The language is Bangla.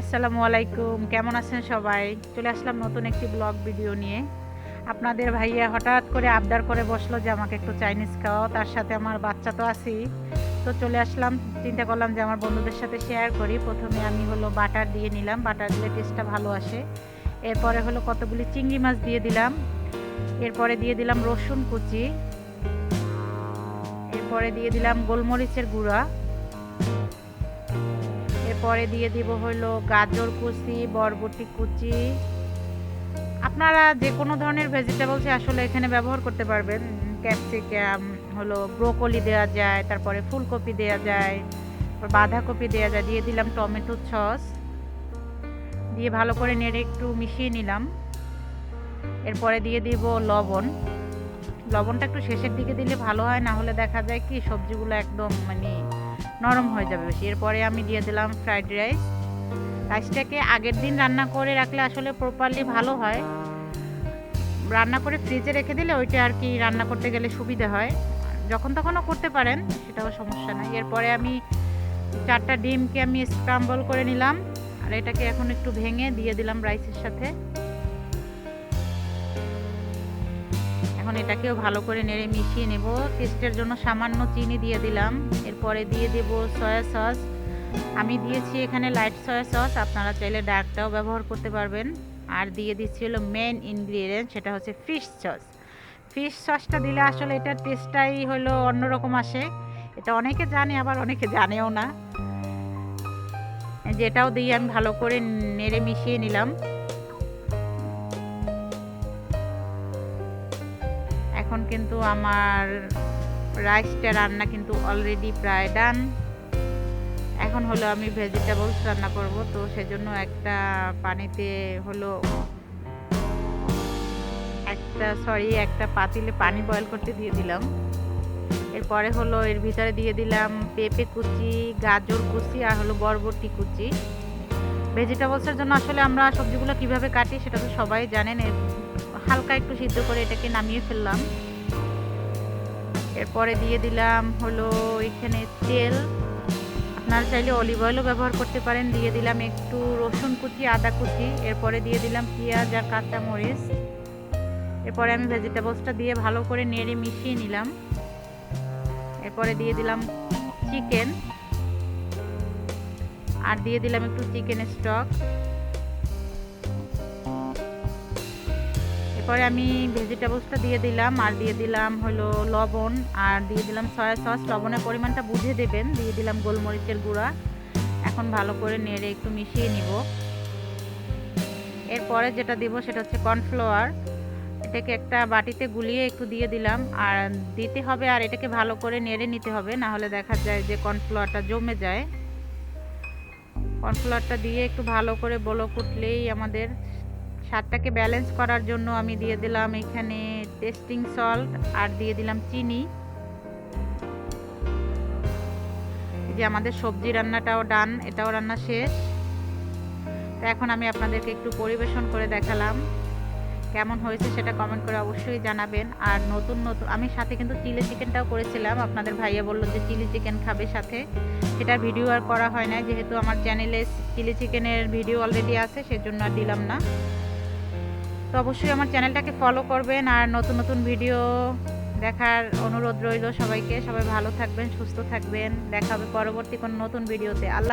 আসসালামু আলাইকুম, কেমন আছেন সবাই? চলে আসলাম নতুন একটি ব্লগ ভিডিও নিয়ে। আপনাদের ভাইয়া হঠাৎ করে আবদার করে বসল যে আমাকে একটু চাইনিজ খাওয়াও, তার সাথে আমার বাচ্চা তো আছেই। তো চলে আসলাম, চিন্তা করলাম যে আমার বন্ধুদের সাথে শেয়ার করি। প্রথমে আমি হলো বাটার দিয়ে নিলাম, বাটার দিলে টেস্টটা ভালো আসে। এরপরে হলো কতগুলি চিংড়ি মাছ দিয়ে দিলাম। এরপরে দিয়ে দিলাম রসুন কুচি। এরপরে দিয়ে দিলাম গোলমরিচের গুঁড়া। এরপরে দিয়ে দিব হলো গাজর কুচি, বরবটি কুচি। আপনারা যে কোনো ধরনের ভেজিটেবলস আসলে এখানে ব্যবহার করতে পারবেন। ক্যাপসিকাম হলো ব্রোকলি দেওয়া যায়, তারপরে ফুলকপি দেওয়া যায় বাঁধাকপি দেওয়া যায়, দিয়ে দিলাম টমেটো সস। দিয়ে ভালো করে নেড়ে একটু মিশিয়ে নিলাম। এরপরে দিয়ে দিব লবণ। লবণটা একটু শেষের দিকে দিলে ভালো হয়, না হলে দেখা যায় কি সবজিগুলো একদম মানে নরম হয়ে যাবে বেশি। এরপরে আমি দিয়ে দিলাম ফ্রাইড রাইস রাইসটাকে আগের দিন রান্না করে রাখলে আসলে প্রপারলি ভালো হয়। রান্না করে ফ্রিজে রেখে দিলে ওইটা আর কি রান্না করতে গেলে সুবিধা হয়। যখন তখনও করতে পারেন, সেটাও সমস্যা নাই। এরপরে আমি চারটা ডিমকে আমি স্ক্রাম্বল করে নিলাম। আর এটাকে এখন একটু ভেঙে দিয়ে দিলাম রাইসের সাথে। এখন এটাকেও ভালো করে নেড়ে মিশিয়ে নেব। টেস্টের জন্য সামান্য চিনি দিয়ে দিলাম। এরপরে দিয়ে দেব সয়া সস আমি দিয়েছি এখানে লাইট সয়া সস আপনারা চাইলে ডার্কটাও ব্যবহার করতে পারবেন। আর দিয়ে দিচ্ছি হলো মেন ইনগ্রিডিয়েন্ট সেটা হচ্ছে ফিশ সস ফিশ সসটা দিলে আসলে এটার টেস্টটাই হলো অন্যরকম আসে। এটা অনেকে জানে, আবার অনেকে জানেও না। যেটাও দিয়ে আমি ভালো করে নেড়ে মিশিয়ে নিলাম। এখন কিন্তু আমার রাইসটা রান্না কিন্তু অলরেডি প্রায় ডান এখন হলো আমি ভেজিটেবলস রান্না করব, তো সেজন্য একটা পানিতে হলো একটা সরি একটা পাতিলে পানি বয়েল করতে দিয়ে দিলাম। এরপরে হলো এর ভিতরে দিয়ে দিলাম পেঁপে কুচি, গাজর কুচি আর হলো বরবটি কুচি। ভেজিটেবলসের জন্য আসলে আমরা সবজিগুলো কীভাবে কাটি সেটা তো সবাই জানেন হালকা একটু সিদ্ধ করে এটাকে নামিয়ে ফেললাম। এরপরে দিয়ে দিলাম হলো এখানে তেল। আপনারা চাইলে অলিভ অয়েলও ব্যবহার করতে পারেন। দিয়ে দিলাম একটু রসুন কুচি, আদা কুচি, এরপরে দিয়ে দিলাম পেঁয়াজ আর কাঁচা মরিচ এরপরে আমি ভেজিটেবলসটা দিয়ে ভালো করে নেড়ে মিশিয়ে নিলাম। এরপরে দিয়ে দিলাম চিকেন আর দিয়ে দিলাম একটু চিকেন স্টক এরপরে আমি ভেজিটেবলসটা দিয়ে দিলাম, আর দিয়ে দিলাম হলো লবণ, আর দিয়ে দিলাম সয়া সস লবণের পরিমাণটা বুঝে দেবেন, দিয়ে দিলাম গোলমরিচের গুঁড়া। এখন ভালো করে নেড়ে একটু মিশিয়ে নিব। এরপরে যেটা দিব সেটা হচ্ছে কর্নফ্লাওয়ার এটাকে একটা বাটিতে গুলিয়ে একটু দিয়ে দিলাম, আর দিতে হবে, আর এটাকে ভালো করে নেড়ে নিতে হবে, না হলে দেখা যায় যে কর্নফ্লাওয়ারটা জমে যায়। কর্নফ্লাওয়ারটা দিয়ে একটু ভালো করে বলো কুটলেই আমাদের স্বাদটাকে ব্যালেন্স করার জন্য আমি দিয়ে দিলাম এখানে টেস্টিং সল্ট আর দিয়ে দিলাম চিনি। যে আমাদের সবজি রান্নাটাও ডান এটাও রান্না শেষ। তো এখন আমি আপনাদেরকে একটু পরিবেশন করে দেখালাম, কেমন হয়েছে সেটা কমেন্ট করে অবশ্যই জানাবেন। আর নতুন নতুন, আমি সাথে কিন্তু চিলি চিকেনটাও করেছিলাম, আপনাদের ভাইয়া বলল যে চিলি চিকেন খাবে সাথে। সেটা ভিডিও আর করা হয় না যেহেতু আমার চ্যানেলে চিলি চিকেনের ভিডিও অলরেডি আছে, সেজন্য আর দিলাম না। তো অবশ্যই আমার চ্যানেলটাকে ফলো করবেন আর নতুন নতুন ভিডিও দেখার অনুরোধ রইল সবাইকে। সবাই ভালো থাকবেন, সুস্থ থাকবেন। দেখা হবে পরবর্তী কোনো নতুন ভিডিওতে আল্লাহ